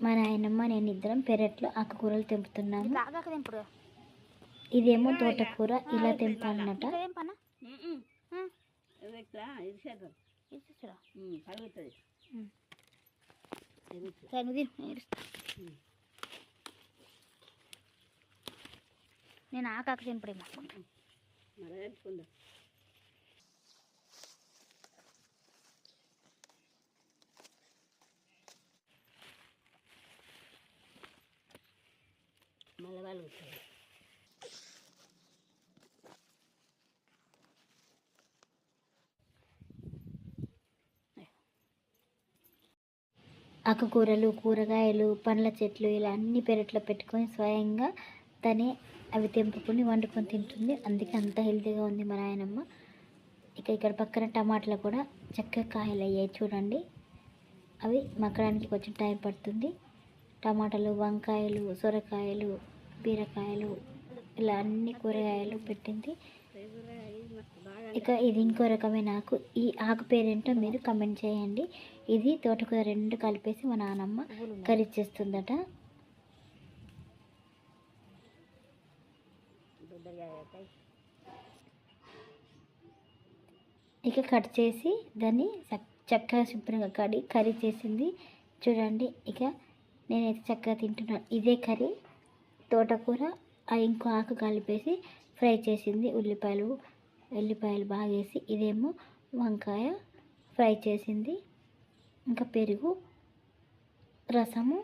మా నాయనమ్మ నేను ఇద్దరం పెరట్లో ఆకుకూరలు తెంపుతున్నాము. ఇదేమో తోటకూర ఇలా తెంపాలన్నట ఇంకా తెంపనా? ఇట్లా ఇది చేద్దాం ఇచ్చేసారా కలుగుతుంది సరే నువ్వు తిను, నేను ఇరుస్తా. నేను ఆకాక తెంపుడే మాకుంటా మరి వేసుకుందాం మళ్ళీ కలుగుతుంది ఆకుకూరలు కూరగాయలు పండ్ల చెట్లు ఇలా అన్ని పెరట్లో పెట్టుకొని స్వయంగా తనే అవి తెంపుకొని వండుకొని తింటుంది. అందుకే అంత హెల్తీగా ఉంది మా నాయనమ్మ. ఇక ఇక్కడ పక్కన టమాటాలు కూడా చక్కగా కాయలు అయ్యాయి చూడండి. అవి మక్కడానికి కొంచెం టైం పడుతుంది. టమాటాలు వంకాయలు సొరకాయలు బీరకాయలు ఇలా అన్ని కూరగాయలు పెట్టింది. ఇక ఇది ఇంకో రకమైన ఆకు ఈ ఆకు పేరేంటో మీరు కమెంట్ చేయండి. ఇది తోటకూర రెండు కలిపేసి మా నానమ్మ కర్రీ చేస్తుందట ఇక కట్ చేసి దాన్ని చక్కగా శుభ్రంగా కడి కర్రీ చేసింది చూడండి ఇక నేనైతే చక్కగా తింటున్నాను ఇదే కర్రీ. తోటకూర ఆ ఇంకో ఆకు కలిపేసి ఫ్రై చేసింది. ఉల్లిపాయలు ఎల్లిపాయలు బాగా వేసి ఇదేమో వంకాయ ఫ్రై చేసింది. ఇంకా పెరుగు రసము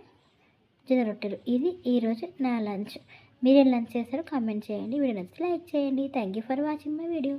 జొన్న రొట్టెలు. ఇది ఈరోజు నా లంచ్. మీరేం లంచ్ చేస్తారో కామెంట్ చేయండి. వీడియో నచ్చితే లైక్ చేయండి. Thank you for watching my video